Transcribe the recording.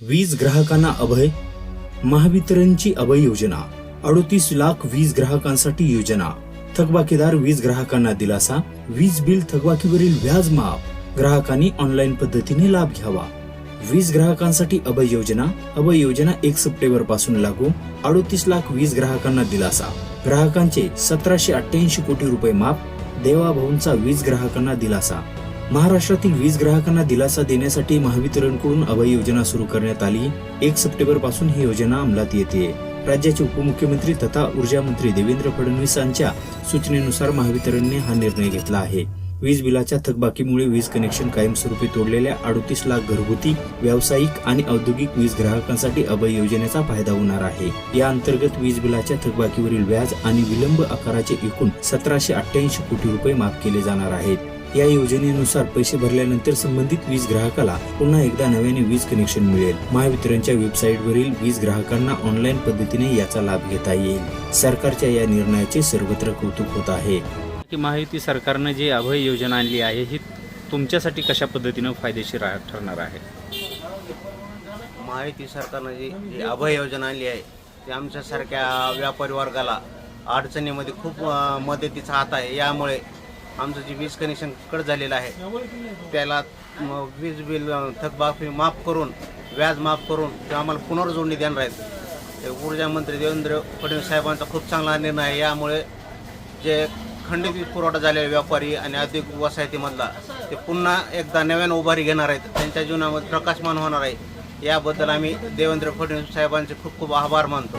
वीज ग्राहकांना अभय महावितरणची अभय योजना अडोतीस लाख वीज ग्राहकांसाठी योजना थकबाकीदार वीज ग्राहकांना दिलासा वीज बिल थकबाकीवरील व्याज माफ ग्राहकांनी ऑनलाईन पद्धतीने लाभ घ्यावा. वीज ग्राहकांसाठी अभय योजना अभय योजना एक सप्टेंबरपासून लागू अडोतीस लाख वीज ग्राहकांना दिलासा. ग्राहकांचे सतराशे अठ्ठ्याऐंशी कोटी रुपये माफ देवाभाऊंचा वीज ग्राहकांना दिलासा. महाराष्ट्रातील वीज ग्राहकांना दिलासा देण्यासाठी महावितरणकडून अभय योजना सुरू करण्यात आली. एक सप्टेंबरपासून ही योजना अंमलात येते. राज्याचे उपमुख्यमंत्री तथा ऊर्जा मंत्री देवेंद्र फडणवीस यांच्या सूचनेनुसार महावितरणने हा निर्णय घेतला आहे. वीज बिलाच्या थकबाकीमुळे वीज कनेक्शन कायमस्वरूपी तोडलेल्या अडतीस लाख घरगुती व्यावसायिक आणि औद्योगिक वीज ग्राहकांसाठी अभय योजनेचा फायदा होणार आहे. या अंतर्गत वीज बिलाच्या थकबाकीवरील व्याज आणि विलंब आकाराचे एकूण सतराशे अठ्ठ्याऐंशी कोटी रुपये माफ केले जाणार आहेत. या योजनेनुसार पैसे भरल्यानंतर संबंधित वीज ग्राहकाला पुन्हा एकदा नव्याने वीज कनेक्शन मिळेल. महावितरणच्या वेबसाईटवरील वीज ग्राहकांना ऑनलाईन पद्धतीने याचा लाभ घेता येईल. सरकारच्या या निर्णयाचे सर्वत्र कौतुक होत आहे. की महायुती सरकारनं जी अभय योजना आणली आहे ही तुमच्यासाठी कशा पद्धतीनं फायदेशीर ठरणार आहे? महायुती सरकारनं जी जी अभय योजना आणली आहे ती आमच्यासारख्या व्यापारी वर्गाला अडचणीमध्ये खूप मदतीचा हात आहे. यामुळे आमचं जे वीज कनेक्शन कट झालेलं आहे त्याला वीज बिल अ, थकबाकी माफ करून व्याज माफ करून ते आम्हाला पुनर्जोडणी देणार आहेत. ते ऊर्जा मंत्री देवेंद्र फडणवीस साहेबांचा खूप चांगला निर्णय आहे. यामुळे जे खंडित पुरवठा झालेले व्यापारी आणि औद्योगिक वसाहतीमधला ते पुन्हा एकदा नव्यानं उभारी घेणार आहेत. त्यांच्या जीवनामध्ये प्रकाशमान होणार आहे. याबद्दल आम्ही देवेंद्र फडणवीस साहेबांचे खूप खूप आभार मानतो.